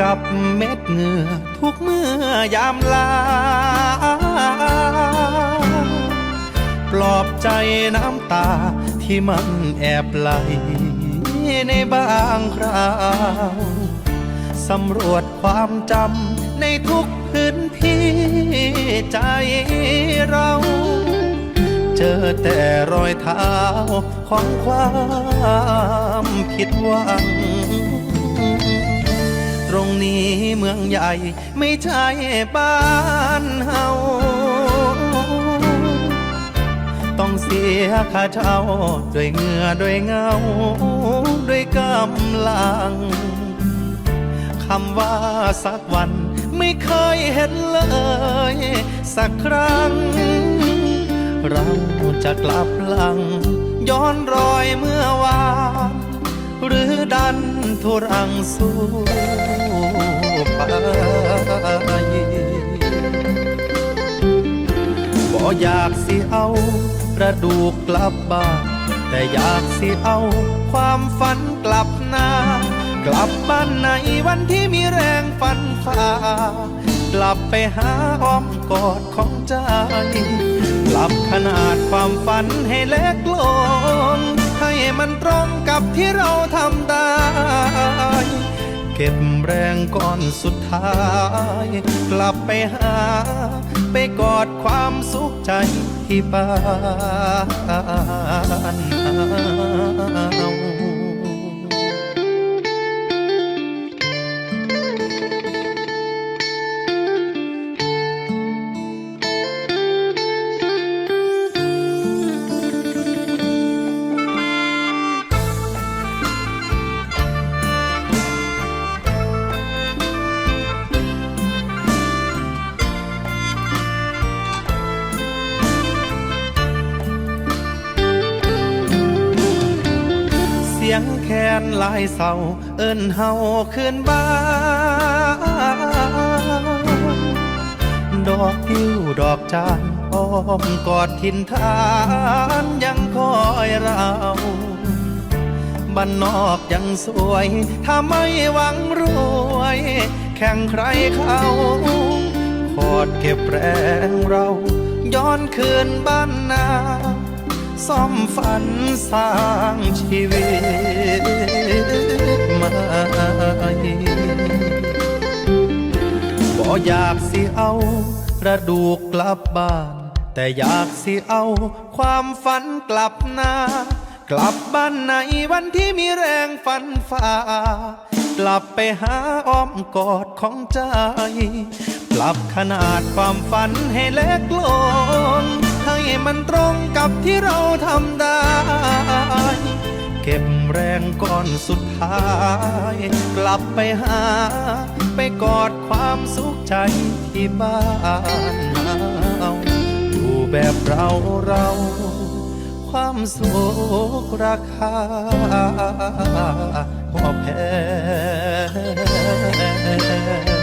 กับเม็ดเหงื่อทุกเมื่อยามลา ปลอบใจน้ำตาที่มันแอบไหลในบางคราวสำรวจความจำในทุกพื้นที่ใจเรา เจอแต่รอยเท้าของความผิดหวัง นี้เมืองใหญ่ ไม่ใช่บ้านเฮา ต้องเสียค่าเช่าด้วยเหงื่อด้วยเงา ด้วยกำลังคำว่าสักวันไม่เคยเห็นเลย สักครั้ง เราจะกลับหลัง ย้อนรอยเมื่อวาน ดันทุรังสู้ไปบ่อยากสิเอากระดูกกลับบ้านแต่อยากสิเอาความฝันกลับหน้ากลับบ้านในวันที่มีแรงฝันฝ่ากลับไปหาอ้อมกอดของใจ กลับขนาดความฝันให้เล็กลง มันตรงกับที่เราทำได้ เก็บแรงก่อนสุดท้าย กลับไปหา ไปกอดความสุขใจที่บ้าน สียงแคนลายเศร้าเอิ้นเฮาคืนบ้าน ดอกกิ้วดอกจานอ้อมกอดทินทานยังคอยเราบ้านนอกยังสวย ถ้าไม่หวังรวย แข่งใครเขาขอดเก็บแรงเรา ย้อนคืนบ้านนา ซ่อมฝันสร้างชีวิตใหม่บ่อยากสิเอากระดูกกลับบ้าน แต่อยากสิเอาความฝันกลับหน้ากลับบ้านในวันที่มีแรงฝันฝ่ากลับไปหาอ้อมกอดของใจ ปรับขนาดความฝันให้เล็กลง มันตรงกับที่เราทำได้ เก็บแรงก่อนสุดท้าย กลับไปหา ไปกอดความสุขใจที่บ้านเฮาอยู่แบบเราเรา ความสุขราคาพอแพง